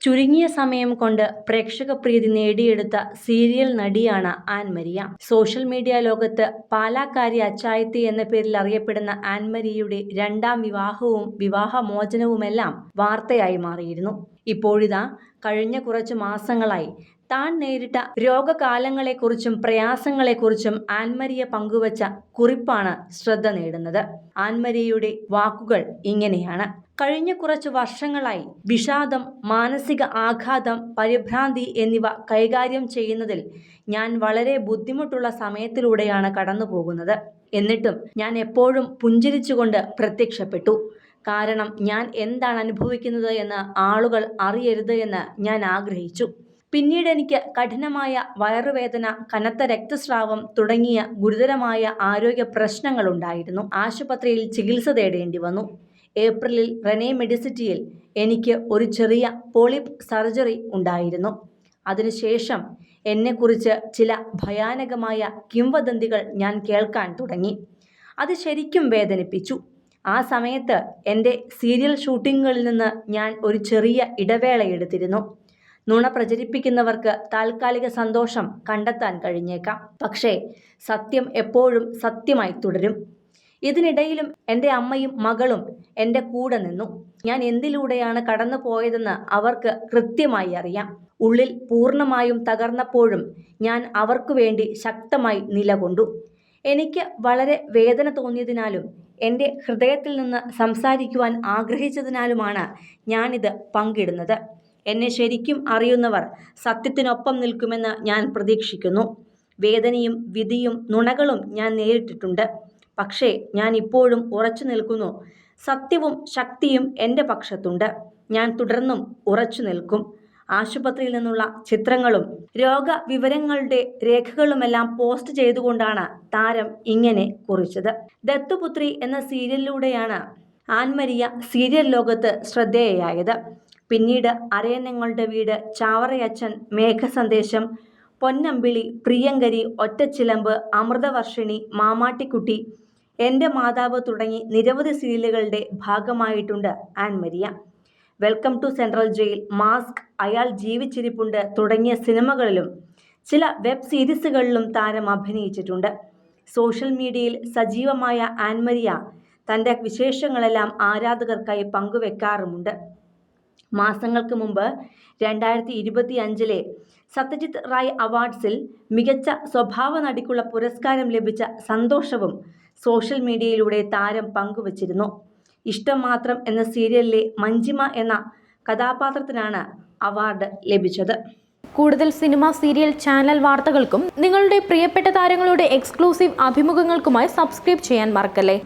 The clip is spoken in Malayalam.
ചുരുങ്ങിയ സമയം കൊണ്ട് പ്രേക്ഷക പ്രീതി നേടിയെടുത്ത സീരിയൽ നടിയാണ് ആൻമരിയ. സോഷ്യൽ മീഡിയ ലോകത്ത് പാലാക്കാരി അച്ചായത്തി എന്ന പേരിൽ അറിയപ്പെടുന്ന ആൻമരിയയുടെ രണ്ടാം വിവാഹവും വിവാഹമോചനവുമെല്ലാം വാർത്തയായി മാറിയിരുന്നു. ഇപ്പോഴിതാ കഴിഞ്ഞ കുറച്ച് മാസങ്ങളായി താൻ നേരിട്ട രോഗകാലങ്ങളെക്കുറിച്ചും പ്രയാസങ്ങളെക്കുറിച്ചും ആൻമരിയ പങ്കുവച്ച കുറിപ്പാണ് ശ്രദ്ധ നേടുന്നത്. ആൻമരിയയുടെ വാക്കുകൾ ഇങ്ങനെയാണ്. കഴിഞ്ഞ കുറച്ച് വർഷങ്ങളായി വിഷാദം മാനസിക ആഘാതം പരിഭ്രാന്തി എന്നിവ കൈകാര്യം ചെയ്യുന്നതിൽ ഞാൻ വളരെ ബുദ്ധിമുട്ടുള്ള സമയത്തിലൂടെയാണ് കടന്നു പോകുന്നത് എന്നിട്ടും ഞാൻ എപ്പോഴും പുഞ്ചിരിച്ചുകൊണ്ട് പ്രത്യക്ഷപ്പെട്ടു. കാരണം ഞാൻ എന്താണ് അനുഭവിക്കുന്നത് എന്ന് ആളുകൾ അറിയരുത് എന്ന് ഞാൻ ആഗ്രഹിച്ചു. പിന്നീട് എനിക്ക് കഠിനമായ വയറുവേദന കനത്ത രക്തസ്രാവം തുടങ്ങിയ ഗുരുതരമായ ആരോഗ്യ പ്രശ്നങ്ങളുണ്ടായിരുന്നു. ആശുപത്രിയിൽ ചികിത്സ തേടേണ്ടി വന്നു. ഏപ്രിലിൽ റെനെ മെഡിസിറ്റിയിൽ എനിക്ക് ഒരു ചെറിയ പോളിപ്പ് സർജറി ഉണ്ടായിരുന്നു. അതിനുശേഷം എന്നെക്കുറിച്ച് ചില ഭയാനകമായ കിംവദന്തികൾ ഞാൻ കേൾക്കാൻ തുടങ്ങി. അത് ശരിക്കും വേദനിപ്പിച്ചു. ആ സമയത്ത് എന്റെ സീരിയൽ ഷൂട്ടിങ്ങുകളിൽ നിന്ന് ഞാൻ ഒരു ചെറിയ ഇടവേള എടുത്തിരുന്നു. നുണ പ്രചരിപ്പിക്കുന്നവർക്ക് താൽക്കാലിക സന്തോഷം കണ്ടെത്താൻ കഴിഞ്ഞേക്കാം. പക്ഷേ സത്യം എപ്പോഴും സത്യമായി തുടരും. ഇതിനിടയിലും എന്റെ അമ്മയും മകളും എന്റെ കൂടെ നിന്നു. ഞാൻ എന്തിലൂടെയാണ് കടന്നു പോയതെന്ന് അവർക്ക് കൃത്യമായി അറിയാം. ഉള്ളിൽ പൂർണമായും തകർന്നപ്പോഴും ഞാൻ അവർക്കു വേണ്ടി ശക്തമായി നിലകൊണ്ടു. എനിക്ക് വളരെ വേദന തോന്നിയതിനാലും എന്റെ ഹൃദയത്തിൽ നിന്ന് സംസാരിക്കുവാൻ ആഗ്രഹിച്ചതിനാലുമാണ് ഞാനിത് പങ്കിടുന്നത്. എന്നെ ശരിക്കും അറിയുന്നവർ സത്യത്തിനൊപ്പം നിൽക്കുമെന്ന് ഞാൻ പ്രതീക്ഷിക്കുന്നു. വേദനയും വിധിയും നുണകളും ഞാൻ നേരിട്ടിട്ടുണ്ട്. പക്ഷേ ഞാൻ ഇപ്പോഴും ഉറച്ചു നിൽക്കുന്നു. സത്യവും ശക്തിയും എന്റെ പക്ഷത്തുണ്ട്. ഞാൻ തുടർന്നും ഉറച്ചു നിൽക്കും. ആശുപത്രിയിൽ നിന്നുള്ള ചിത്രങ്ങളും രോഗവിവരങ്ങളുടെ രേഖകളുമെല്ലാം പോസ്റ്റ് ചെയ്തുകൊണ്ടാണ് താരം ഇങ്ങനെ കുറിച്ചത്. ദത്തുപുത്രി എന്ന സീരിയലിലൂടെയാണ് ആൻമരിയ സീരിയൽ ലോകത്ത് ശ്രദ്ധേയയായത്. പിന്നീട് അരയന്നങ്ങളുടെ വീട് ചാവറയച്ചൻ മേഘസന്ദേശം പൊന്നമ്പിളി പ്രിയങ്കരി ഒറ്റച്ചിലമ്പ് അമൃതവർഷിണി മാമാട്ടിക്കുട്ടി എന്റെ മാതാവ് തുടങ്ങി നിരവധി സീരിയലുകളുടെ ഭാഗമായിട്ടുണ്ട് Ann Maria. Welcome to central jail mask അയാൾ ജീവിച്ചിരിപ്പുണ്ട് തുടങ്ങിയ സിനിമകളിലും ചില വെബ് സീരീസുകളിലും താരം അഭിനയിച്ചിട്ടുണ്ട്. സോഷ്യൽ മീഡിയയിൽ സജീവമായ ആൻമരിയ തന്റെ വിശേഷങ്ങളെല്ലാം ആരാധകർക്കായി പങ്കുവെക്കാറുമുണ്ട്. മാസങ്ങൾക്ക് മുമ്പ് രണ്ടായിരത്തി ഇരുപത്തി അഞ്ചിലെ സത്യജിത് റായ് അവാർഡ്സിൽ മികച്ച സ്വഭാവ നടിക്കുള്ള പുരസ്കാരം ലഭിച്ച സന്തോഷവും സോഷ്യൽ മീഡിയയിലൂടെ താരം പങ്കുവച്ചിരുന്നു. ഇഷ്ടം മാത്രം എന്ന സീരിയലിലെ മഞ്ജിമ എന്ന കഥാപാത്രത്തിനാണ് അവാർഡ് ലഭിച്ചത്. കൂടുതൽ സിനിമ സീരിയൽ ചാനൽ വാർത്തകൾക്കും നിങ്ങളുടെ പ്രിയപ്പെട്ട താരങ്ങളുടെ എക്സ്ക്ലൂസീവ് അഭിമുഖങ്ങൾക്കുമായി സബ്സ്ക്രൈബ് ചെയ്യാൻ മറക്കല്ലേ?